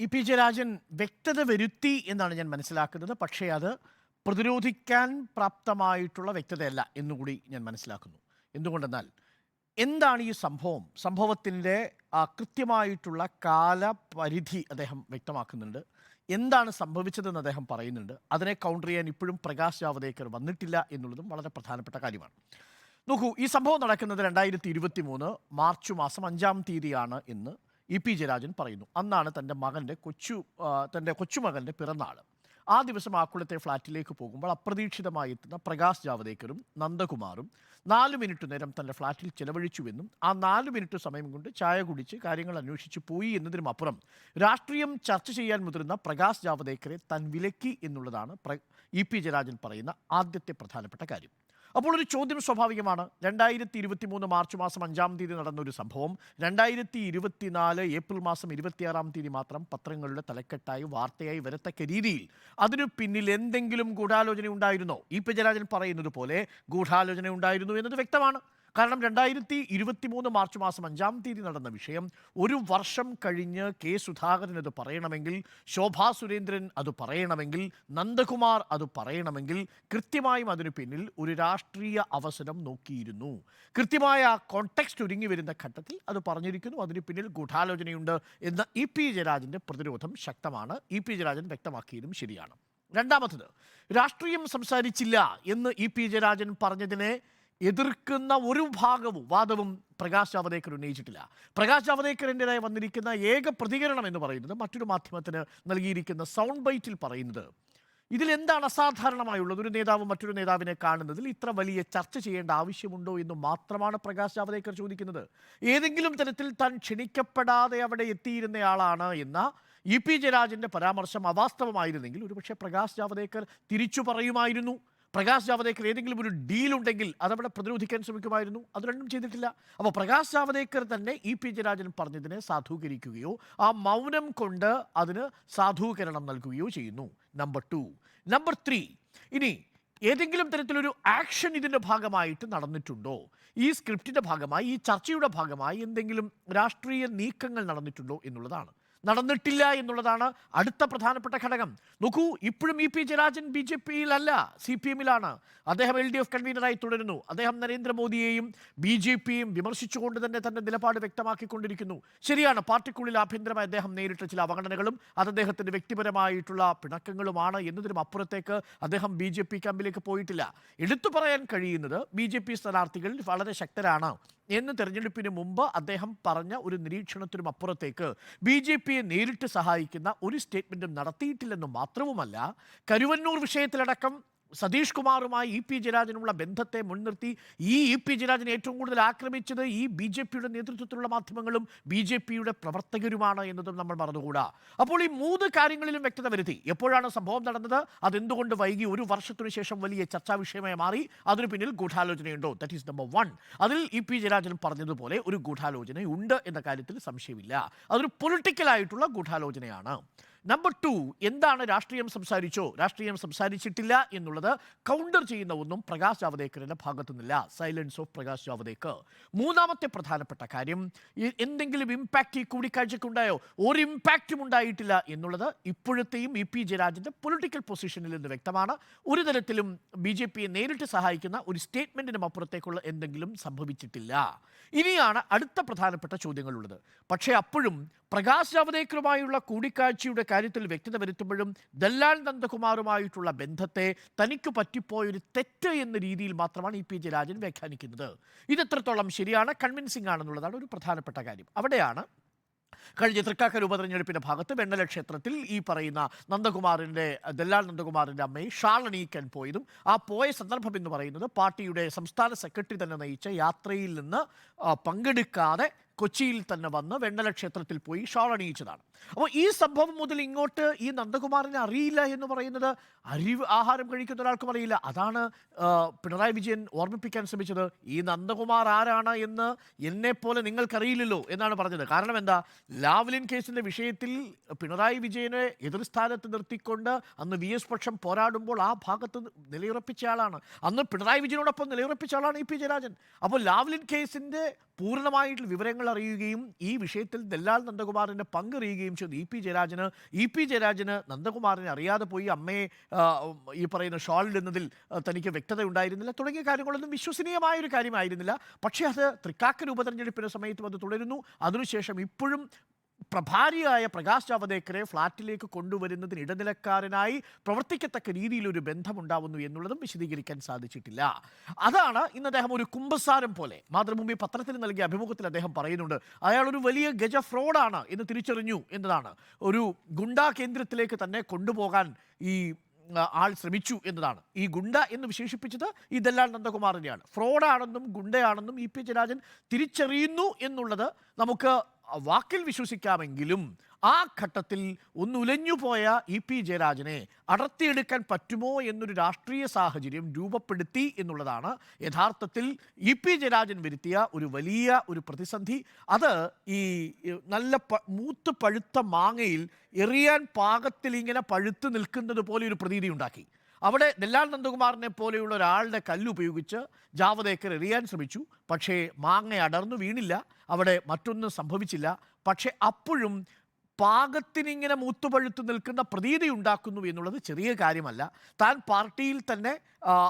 E P Jayarajan വ്യക്തത വരുത്തി എന്നാണ് ഞാൻ മനസ്സിലാക്കുന്നത്. പക്ഷേ അത് പ്രതിരോധിക്കാൻ പ്രാപ്തമായിട്ടുള്ള വ്യക്തതയല്ല എന്നുകൂടി ഞാൻ മനസ്സിലാക്കുന്നു. എന്തുകൊണ്ടെന്നാൽ എന്താണ് ഈ സംഭവം? സംഭവത്തിന്റെ കൃത്യമായിട്ടുള്ള കാലപരിധി അദ്ദേഹം വ്യക്തമാക്കുന്നുണ്ട്. എന്താണ് സംഭവിച്ചതെന്ന് അദ്ദേഹം പറയുന്നുണ്ട്. അതിനെ കൗണ്ടർ ചെയ്യാൻ ഇപ്പോഴും പ്രകാശ് ജാവദേക്കർ വന്നിട്ടില്ല എന്നുള്ളതും വളരെ പ്രധാനപ്പെട്ട കാര്യമാണ്. നോക്കൂ ഈ സംഭവം നടക്കുന്നത് രണ്ടായിരത്തി ഇരുപത്തി മൂന്ന് മാർച്ച് മാസം അഞ്ചാം തീയതിയാണ് എന്ന് ഇ പി ജയരാജൻ പറയുന്നു അന്നാണ് തന്റെ മകന്റെ കൊച്ചു തന്റെ കൊച്ചുമകന്റെ പിറന്നാൾ ആ ദിവസം ആക്കുളത്തെ ഫ്ലാറ്റിലേക്ക് പോകുമ്പോൾ അപ്രതീക്ഷിതമായി എത്തുന്ന പ്രകാശ് ജാവദേക്കറും നന്ദകുമാറും നാല് മിനിറ്റ് നേരം തന്റെ ഫ്ലാറ്റിൽ ചെലവഴിച്ചുവെന്നും ആ നാല് മിനിറ്റ് സമയം കൊണ്ട് ചായ കുടിച്ച് കാര്യങ്ങൾ അന്വേഷിച്ച് പോയി എന്നതിനും അപ്പുറം രാഷ്ട്രീയം ചർച്ച ചെയ്യാൻ മുതിർന്ന പ്രകാശ് ജാവദേക്കറെ തൻ വിലക്കി എന്നുള്ളതാണ് ഇ പി ജയരാജൻ പറയുന്ന ആദ്യത്തെ പ്രധാനപ്പെട്ട കാര്യം. അപ്പോൾ ഒരു ചോദ്യം സ്വാഭാവികമാണ്. രണ്ടായിരത്തി ഇരുപത്തി മൂന്ന് മാർച്ച് മാസം അഞ്ചാം തീയതി നടന്ന ഒരു സംഭവം. രണ്ടായിരത്തി ഇരുപത്തിനാല് ഏപ്രിൽ മാസം ഇരുപത്തിയാറാം തീയതി മാത്രം പത്രങ്ങളുടെ തലക്കെട്ടായി വാർത്തയായി വരത്തക്ക രീതിയിൽ. അതിനു പിന്നിൽ എന്തെങ്കിലും ഗൂഢാലോചന ഉണ്ടായിരുന്നോ? ഇ. പി. ജയരാജൻ പറയുന്നത് പോലെ ഗൂഢാലോചന ഉണ്ടായിരുന്നു എന്നത് വ്യക്തമാണ്. കാരണം രണ്ടായിരത്തി ഇരുപത്തി മൂന്ന് മാർച്ച് മാസം അഞ്ചാം തീയതി നടന്ന വിഷയം ഒരു വർഷം കഴിഞ്ഞ് കെ സുധാകരൻ അത് പറയണമെങ്കിൽ ശോഭാ സുരേന്ദ്രൻ അത് പറയണമെങ്കിൽ നന്ദകുമാർ അത് പറയണമെങ്കിൽ കൃത്യമായും അതിനു പിന്നിൽ ഒരു രാഷ്ട്രീയ അവസരം നോക്കിയിരുന്നു. കൃത്യമായ കോണ്ടെക്സ്റ്റ് ഒരുങ്ങി വരുന്ന ഘട്ടത്തിൽ അത് പറഞ്ഞിരിക്കുന്നു. അതിന് പിന്നിൽ ഗൂഢാലോചനയുണ്ട് എന്ന ഇ പി ജയരാജന്റെ പ്രതിരോധം ശക്തമാണ്. ഇ പി ജയരാജൻ വ്യക്തമാക്കിയതും ശരിയാണ്. രണ്ടാമത്തത് രാഷ്ട്രീയം സംസാരിച്ചില്ല എന്ന് ഇ പി ജയരാജൻ പറഞ്ഞതിനെ എതിർക്കുന്ന ഒരു ഭാഗവും വാദവും പ്രകാശ് ജാവദേക്കർ ഉന്നയിച്ചിട്ടില്ല. പ്രകാശ് ജാവദേക്കറിന്റെതായി വന്നിരിക്കുന്ന ഏക പ്രതികരണം എന്ന് പറയുന്നത് മറ്റൊരു മാധ്യമത്തിന് നൽകിയിരിക്കുന്ന സൗണ്ട് ബൈറ്റിൽ പറയുന്നത്. ഇതിൽ എന്താണ് അസാധാരണമായുള്ളത്? ഒരു നേതാവ് മറ്റൊരു നേതാവിനെ കാണുന്നതിൽ ഇത്ര വലിയ ചർച്ച ചെയ്യേണ്ട ആവശ്യമുണ്ടോ എന്ന് മാത്രമാണ് പ്രകാശ് ജാവദേക്കർ ചോദിക്കുന്നത്. ഏതെങ്കിലും തരത്തിൽ താൻ ക്ഷണിക്കപ്പെടാതെ അവിടെ എത്തിയിരുന്നയാളാണ് എന്ന ഇ പി ജയരാജന്റെ പരാമർശം അവാസ്തവമായിരുന്നെങ്കിൽ ഒരുപക്ഷെ പ്രകാശ് ജാവദേക്കർ തിരിച്ചു പറയുമായിരുന്നു. പ്രകാശ് ജാവദേക്കർ ഏതെങ്കിലും ഒരു ഡീൽ ഉണ്ടെങ്കിൽ അതവിടെ പ്രതിരോധിക്കാൻ ശ്രമിക്കുമായിരുന്നു. അത് രണ്ടും ചെയ്തിട്ടില്ല. അപ്പോൾ പ്രകാശ് ജാവദേക്കർ തന്നെ ഇ പി ജയരാജൻ പറഞ്ഞതിനെ സാധൂകരിക്കുകയോ ആ മൗനം കൊണ്ട് അതിന് സാധൂകരണം നൽകുകയോ ചെയ്യുന്നു. നമ്പർ ടു നമ്പർ ത്രീ ഇനി ഏതെങ്കിലും തരത്തിലൊരു ആക്ഷൻ ഇതിന്റെ ഭാഗമായിട്ട് നടന്നിട്ടുണ്ടോ? ഈ സ്ക്രിപ്റ്റിന്റെ ഭാഗമായി ഈ ചർച്ചയുടെ ഭാഗമായി എന്തെങ്കിലും രാഷ്ട്രീയ നീക്കങ്ങൾ നടന്നിട്ടുണ്ടോ എന്നുള്ളതാണ്. നടന്നിട്ടില്ല എന്നുള്ളതാണ് അടുത്ത പ്രധാനപ്പെട്ട ഘടകം. നോക്കൂ ഇപ്പോഴും E P Jayarajan B J പിയിലല്ല C P എമ്മിലാണ്. അദ്ദേഹം എൽ ഡി എഫ് കൺവീനറായി തുടരുന്നു. അദ്ദേഹം നരേന്ദ്രമോദിയെയും ബി ജെ പിയും വിമർശിച്ചുകൊണ്ട് തന്നെ തന്റെ നിലപാട് വ്യക്തമാക്കിക്കൊണ്ടിരിക്കുന്നു. ശരിയാണ് പാർട്ടിക്കുള്ളിൽ ആഭ്യന്തരമായി അദ്ദേഹം നേരിട്ട ചില അവഗണനകളും അത് അദ്ദേഹത്തിന്റെ വ്യക്തിപരമായിട്ടുള്ള പിണക്കങ്ങളുമാണ്. എന്നതിനും അപ്പുറത്തേക്ക് അദ്ദേഹം ബി ജെ പി ക്യാമ്പിലേക്ക് പോയിട്ടില്ല. എടുത്തു പറയാൻ കഴിയുന്നത് ബി ജെ പി സ്ഥാനാർത്ഥികൾ വളരെ ശക്തരാണ്. എന്ന് തെരഞ്ഞെടുപ്പിന് മുമ്പ് അദ്ദേഹം പറഞ്ഞ ഒരു നിരീക്ഷണത്തിനും അപ്പുറത്തേക്ക് ബി ജെ പിയെ നേരിട്ട് സഹായിക്കുന്ന ഒരു സ്റ്റേറ്റ്മെന്റും നടത്തിയിട്ടില്ലെന്ന് മാത്രവുമല്ല കരുവന്നൂർ വിഷയത്തിലടക്കം സതീഷ് കുമാറുമായി ഇ പി ജയരാജനുള്ള ബന്ധത്തെ മുൻനിർത്തി ഈ ഇ പി ജയരാജനെ ഏറ്റവും കൂടുതൽ ആക്രമിച്ചത് ഈ ബി ജെ പിയുടെ നേതൃത്വത്തിലുള്ള മാധ്യമങ്ങളും ബി ജെ പിയുടെ പ്രവർത്തകരുമാണ് എന്നതും നമ്മൾ മറന്നുകൂടാ. അപ്പോൾ ഈ മൂന്ന് കാര്യങ്ങളിലും വ്യക്തത വരുത്തി. എപ്പോഴാണ് സംഭവം നടന്നത്? അതെന്തുകൊണ്ട് വൈകി ഒരു വർഷത്തിനു ശേഷം വലിയ ചർച്ചാ വിഷയമായി മാറി? അതിനു പിന്നിൽ ഗൂഢാലോചനയുണ്ടോ? ദറ്റ് ഈസ് നമ്പർ വൺ അതിൽ ഇ പി ജയരാജൻ പറഞ്ഞതുപോലെ ഒരു ഗൂഢാലോചനയുണ്ട് എന്ന കാര്യത്തിൽ സംശയമില്ല. അതൊരു പൊളിറ്റിക്കലായിട്ടുള്ള ഗൂഢാലോചനയാണ്. നമ്പർ ടു എന്താണ് രാഷ്ട്രീയം സംസാരിച്ചോ? രാഷ്ട്രീയം സംസാരിച്ചിട്ടില്ല എന്നുള്ളത് കൗണ്ടർ ചെയ്യുന്ന ഒന്നും പ്രകാശ് ജാവദേക്കറിന്റെ ഭാഗത്തുനിന്നില്ല. Silence of Prakash Javadekar. മൂന്നാമത്തെ പ്രധാനപ്പെട്ട കാര്യം എന്തെങ്കിലും ഇമ്പാക്റ്റ് ഈ കൂടിക്കാഴ്ചക്കുണ്ടായോ ഒരു ഇമ്പാക്റ്റും ഉണ്ടായിട്ടില്ല എന്നുള്ളത് ഇപ്പോഴത്തെയും ഇ പി ജയരാജന്റെ പൊളിറ്റിക്കൽ പൊസിഷനിൽ നിന്ന് വ്യക്തമാണ്. ഒരു തരത്തിലും ബി ജെ പിയെ നേരിട്ട് സഹായിക്കുന്ന ഒരു സ്റ്റേറ്റ്മെന്റിനും അപ്പുറത്തേക്കുള്ള എന്തെങ്കിലും സംഭവിച്ചിട്ടില്ല. ഇനിയാണ് അടുത്ത പ്രധാനപ്പെട്ട ചോദ്യങ്ങളുള്ളത്. പക്ഷേ അപ്പോഴും പ്രകാശ് ജാവദേക്കറുമായുള്ള കൂടിക്കാഴ്ചയുടെ കാര്യത്തിൽ വ്യക്തത വരുത്തുമ്പോഴും ദല്ലാൽ നന്ദകുമാറുമായിട്ടുള്ള ബന്ധത്തെ തനിക്ക് പറ്റിപ്പോയൊരു തെറ്റ് എന്ന രീതിയിൽ മാത്രമാണ് ഇ പി ജയരാജൻ വ്യാഖ്യാനിക്കുന്നത്. ഇത് എത്രത്തോളം ശരിയാണ് കൺവിൻസിംഗ് ആണെന്നുള്ളതാണ് ഒരു പ്രധാനപ്പെട്ട കാര്യം. അവിടെയാണ് കഴിഞ്ഞ തൃക്കാക്കര ഉപതെരഞ്ഞെടുപ്പിന്റെ ഭാഗത്ത് വെണ്ണല ക്ഷേത്രത്തിൽ ഈ പറയുന്ന നന്ദകുമാറിന്റെ ദല്ലാൽ നന്ദകുമാറിന്റെ അമ്മയെ ഷാളണിയിക്കാൻ പോയതും ആ പോയ സന്ദർഭം എന്ന് പറയുന്നത് പാർട്ടിയുടെ സംസ്ഥാന സെക്രട്ടറി തന്നെ നയിച്ച യാത്രയിൽ നിന്ന് പങ്കെടുക്കാതെ കൊച്ചിയിൽ തന്നെ വന്ന് വെണ്ണല ക്ഷേത്രത്തിൽ പോയി ഷാൾ അണിയിച്ചതാണ് അപ്പോൾ ഈ സംഭവം മുതൽ ഇങ്ങോട്ട് ഈ നന്ദകുമാറിനെ അറിയില്ല എന്ന് പറയുന്നത് അരിവ് ആഹാരം കഴിക്കുന്ന ഒരാൾക്കും അറിയില്ല. അതാണ് പിണറായി വിജയൻ ഓർമ്മിപ്പിക്കാൻ ശ്രമിച്ചത്. ഈ നന്ദകുമാർ ആരാണ് എന്ന് എന്നെ പോലെ നിങ്ങൾക്കറിയില്ലല്ലോ എന്നാണ് പറഞ്ഞത്. കാരണം എന്താ? ലാവ്ലിൻ കേസിന്റെ വിഷയത്തിൽ പിണറായി വിജയനെ എതിർസ്ഥാനത്ത് നിർത്തിക്കൊണ്ട് അന്ന് വി എസ് പക്ഷം പോരാടുമ്പോൾ ആ ഭാഗത്ത് നിലയുറപ്പിച്ച ആളാണ്. അന്ന് പിണറായി വിജയനോടൊപ്പം നിലയുറപ്പിച്ച ആളാണ് ഇ പി ജയരാജൻ. അപ്പോൾ ലാവ്ലിൻ കേസിന്റെ പൂർണമായിട്ടുള്ള വിവരങ്ങൾ അറിയുകയും ഈ വിഷയത്തിൽ ദല്ലാൽ നന്ദകുമാറിന്റെ പങ്കറിയുകയും ചെയ്തു. ഇ പി ജയരാജന് ഇ പി ജയരാജന് നന്ദകുമാറിനെ അറിയാതെ പോയി അമ്മയെ ഈ പറയുന്ന ഷാളിടുന്നതിൽ തനിക്ക് വ്യക്തത ഉണ്ടായിരുന്നില്ല. തുടങ്ങിയ കാര്യങ്ങളൊന്നും വിശ്വസനീയമായ ഒരു കാര്യമായിരുന്നില്ല. പക്ഷേ അത് തൃക്കാക്കര ഉപതെരഞ്ഞെടുപ്പിന്റെ സമയത്തും അത് തുടരുന്നു. അതിനുശേഷം ഇപ്പോഴും പ്രഭാരിയായ പ്രകാശ് ജാവദേക്കറെ ഫ്ളാറ്റിലേക്ക് കൊണ്ടുവരുന്നതിന് ഇടനിലക്കാരനായി പ്രവർത്തിക്കത്തക്ക രീതിയിൽ ഒരു ബന്ധമുണ്ടാവുന്നു എന്നുള്ളതും വിശദീകരിക്കാൻ സാധിച്ചിട്ടില്ല. അതാണ് ഇന്ന് അദ്ദേഹം ഒരു കുംഭസാരം പോലെ മാതൃഭൂമി പത്രത്തിൽ നൽകിയ അഭിമുഖത്തിൽ അദ്ദേഹം പറയുന്നുണ്ട്. അയാൾ ഒരു വലിയ ഗജ ഫ്രോഡാണ് എന്ന് തിരിച്ചറിഞ്ഞു എന്നതാണ്. ഒരു ഗുണ്ടാ കേന്ദ്രത്തിലേക്ക് തന്നെ കൊണ്ടുപോകാൻ ഈ ആൾ ശ്രമിച്ചു എന്നതാണ്. ഈ ഗുണ്ട എന്ന് വിശേഷിപ്പിച്ചത് ഈ ദല്ലാൽ നന്ദകുമാറിനെയാണ്. ഫ്രോഡാണെന്നും ഗുണ്ടയാണെന്നും ഇ പി ജയരാജൻ തിരിച്ചറിയുന്നു എന്നുള്ളത് നമുക്ക് വാക്കിൽ വിശ്വസിക്കാമെങ്കിലും ആ ഘട്ടത്തിൽ ഒന്നുലഞ്ഞു പോയ ഇ പി ജയരാജനെ അടർത്തിയെടുക്കാൻ പറ്റുമോ എന്നൊരു രാഷ്ട്രീയ സാഹചര്യം രൂപപ്പെടുത്തി എന്നുള്ളതാണ് യഥാർത്ഥത്തിൽ ഇ പി ജയരാജൻ വരുത്തിയ ഒരു വലിയ ഒരു പ്രതിസന്ധി. അത് ഈ നല്ല മൂത്ത് പഴുത്ത മാങ്ങയിൽ എറിയാൻ പാകത്തിൽ ഇങ്ങനെ പഴുത്ത് നിൽക്കുന്നത് പോലെ ഒരു പ്രതീതി ഉണ്ടാക്കി അവിടെ നെല്ലാൽ നന്ദകുമാറിനെ പോലെയുള്ള ഒരാളുടെ കല്ലുപയോഗിച്ച് ജാവദേക്കർ എറിയാൻ ശ്രമിച്ചു. പക്ഷേ മാങ്ങ അടർന്നു വീണില്ല. അവിടെ മറ്റൊന്നും സംഭവിച്ചില്ല. പക്ഷേ അപ്പോഴും പാകത്തിനിങ്ങനെ മൂത്തുപഴുത്തു നിൽക്കുന്ന പ്രതീതി ഉണ്ടാക്കുന്നു എന്നുള്ളത് ചെറിയ കാര്യമല്ല. താൻ പാർട്ടിയിൽ തന്നെ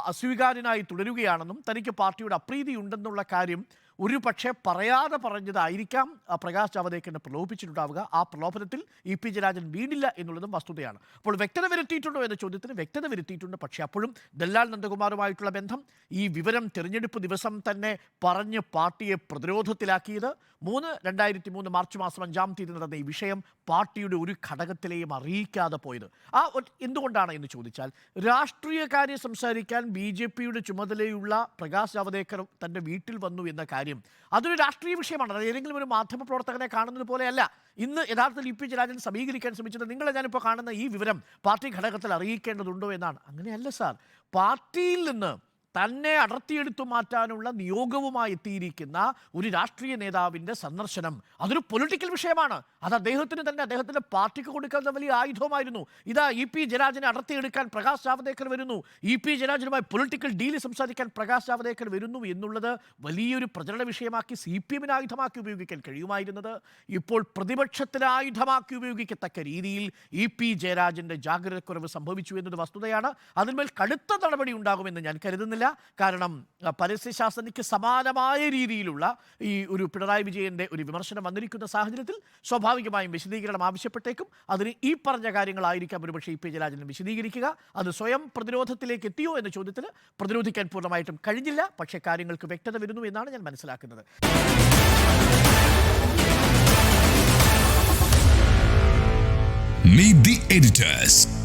അസ്വീകാര്യനായി തുടരുകയാണെന്നും തനിക്ക് പാർട്ടിയുടെ അപ്രീതി ഉണ്ടെന്നുള്ള കാര്യം ഒരു പക്ഷേ പറയാതെ പറഞ്ഞതായിരിക്കാം. പ്രകാശ് ജാവദേക്കറിനെ പ്രലോഭിച്ചിട്ടുണ്ടാവുക. ആ പ്രലോഭനത്തിൽ ഇ പി ജയരാജൻ വീണില്ല എന്നുള്ളതും വസ്തുതയാണ്. അപ്പോൾ വ്യക്തത വരുത്തിയിട്ടുണ്ടോ എന്ന ചോദ്യത്തിന് വ്യക്തത വരുത്തിയിട്ടുണ്ട്. പക്ഷേ അപ്പോഴും ദല്ലാൽ നന്ദകുമാറുമായിട്ടുള്ള ബന്ധം ഈ വിവരം തിരഞ്ഞെടുപ്പ് ദിവസം തന്നെ പറഞ്ഞ് പാർട്ടിയെ പ്രതിരോധത്തിലാക്കിയത്. മൂന്ന് രണ്ടായിരത്തി മൂന്ന് മാർച്ച് മാസം അഞ്ചാം തീയതി നടന്ന ഈ വിഷയം പാർട്ടിയുടെ ഒരു ഘടകത്തിലെയും അറിയിക്കാതെ പോയത്. ആ എന്തുകൊണ്ടാണ് എന്ന് ചോദിച്ചാൽ രാഷ്ട്രീയ കാര്യം സംസാരിക്കാൻ ബി ജെ പിയുടെ ചുമതലയുള്ള പ്രകാശ് ജാവദേക്കർ തന്റെ വീട്ടിൽ വന്നു എന്ന കാര്യം അതൊരു രാഷ്ട്രീയ വിഷയമാണ്. അത് ഏതെങ്കിലും ഒരു മാധ്യമ പ്രവർത്തകനെ കാണുന്നത് പോലെയല്ല. ഇന്ന് യഥാർത്ഥത്തിൽ ഇ പി ജയരാജൻ സമീകരിക്കാൻ ശ്രമിച്ചത് നിങ്ങളെ ഞാനിപ്പോൾ കാണുന്ന ഈ വിവരം പാർട്ടി ഘടകത്തിൽ അറിയിക്കേണ്ടതുണ്ടോ എന്നാണ്. അങ്ങനെയല്ല സാർ. പാർട്ടിയിൽ നിന്ന് തന്നെ അടർത്തിയെടുത്തു മാറ്റാനുള്ള നിയോഗവുമായി എത്തിയിരിക്കുന്ന ഒരു രാഷ്ട്രീയ നേതാവിന്റെ സന്ദർശനം അതൊരു പൊളിറ്റിക്കൽ വിഷയമാണ്. അത് അദ്ദേഹത്തിന് തന്നെ അദ്ദേഹത്തിന്റെ പാർട്ടിക്ക് കൊടുക്കുന്ന വലിയ ആയുധമായിരുന്നു. ഇതാ ഇ പി ജയരാജനെ അടർത്തിയെടുക്കാൻ പ്രകാശ് ജാവദേക്കർ വരുന്നു. ഇ പി ജയരാജനുമായി പൊളിറ്റിക്കൽ ഡീൽ സംസാരിക്കാൻ പ്രകാശ് ജാവദേക്കർ വരുന്നു എന്നുള്ളത് വലിയൊരു പ്രചരണ വിഷയമാക്കി സി പി എമ്മിന് ആയുധമാക്കി ഉപയോഗിക്കാൻ കഴിയുമായിരുന്നത്. ഇപ്പോൾ പ്രതിപക്ഷത്തിന് ആയുധമാക്കി ഉപയോഗിക്കത്തക്ക രീതിയിൽ ഇ പി ജയരാജന്റെ ജാഗ്രതക്കുറവ് സംഭവിച്ചു എന്നത് വസ്തുതയാണ്. അതിന്മേൽ കടുത്ത നടപടി ഉണ്ടാകുമെന്ന് ഞാൻ കരുതുന്നില്ല. കാരണം അഹ്, പരസ്യശാസ്ത്രനിക്ക് സമാനമായ രീതിയിലുള്ള ഈ ഒരു പിണറായി വിജയന്റെ ഒരു വിമർശനം വന്നിരിക്കുന്ന സാഹചര്യത്തിൽ സ്വാഭാവികമായും വിശദീകരണം ആവശ്യപ്പെട്ടേക്കും. അതിന് ഈ പറഞ്ഞ കാര്യങ്ങളായിരിക്കാം ഒരുപക്ഷെ ഇ പി ജയരാജൻ വിശദീകരിക്കുക. അത് സ്വയം പ്രതിരോധത്തിലേക്ക് എത്തിയോ എന്ന ചോദ്യത്തിന് പ്രതിരോധിക്കാൻ പൂർണമായിട്ടും കഴിഞ്ഞില്ല. പക്ഷേ കാര്യങ്ങൾക്ക് വ്യക്തത വരുന്നു എന്നാണ് ഞാൻ മനസ്സിലാക്കുന്നത്. Meet the editors.